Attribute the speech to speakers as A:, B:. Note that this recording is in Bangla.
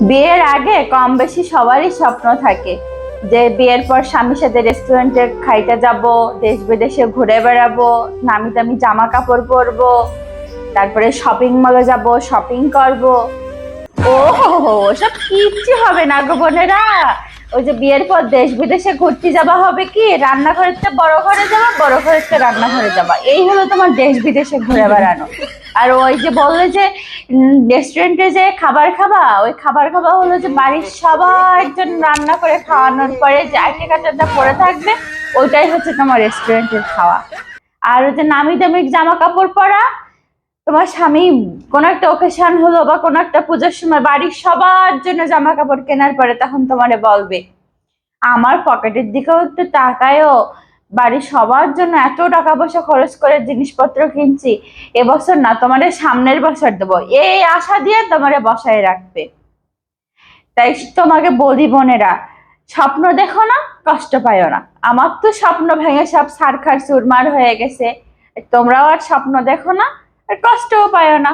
A: বিয়ের আগে কম বেশি সবারই স্বপ্ন থাকে যে বিয়ের পর স্বামীর সাথে রেস্টুরেন্টে খাইতে যাব, দেশ বিদেশে ঘুরে বেড়াবো, নামি দামি জামা কাপড় পরবো, তারপরে শপিং মলে যাব শপিং করব। ও হো হো সব কিচ্ছু হবে না গো বোনেরা। ওই যে বিয়ের পর দেশ বিদেশে ঘুরতে যাওয়া হবে কি? রান্নাঘরের চেয়ে বড় ঘরে যাবা, বড় ঘরের চেয়ে রান্নাঘরে যাবা। এই হলো তোমার দেশ বিদেশে ঘুরে বেড়ানো। আর ওই যে বললে যে রেস্টুরেন্টে যে খাবার খাবা, ওই খাবার খাবা হলো যে বাড়ির সবার জন্য রান্না করে খাওয়ানোর পরে যে আইটে কাটাটা পরে থাকবে ওইটাই হচ্ছে তোমার রেস্টুরেন্টের খাওয়া। আর ওই যে নামি দামি জামা কাপড় পরা তোমার স্বামী কোনো একটা ওকেশন হলো বা কোনো একটা পুজোর সময় বাড়ির সবার জন্য জামা কাপড় কেনার পরে তখন তোমারে বলবে। আমার পকেটের দিকেও একটু তাকায়ও, বাড়ির সবার জন্য এত টাকা পয়সা খরচ করে জিনিসপত্র কিনছি, এবছর না তোমারে সামনের বছর দেবো, এই আশা দিয়ে তোমারে বসায় রাখবে। তাই তোমাকে বলি বোনেরা, স্বপ্ন দেখো না, কষ্ট পাইও না। আমার তো স্বপ্ন ভেঙে সব সারখার চুরমার হয়ে গেছে। তোমরাও আর স্বপ্ন দেখো না আর কষ্টও পাইও না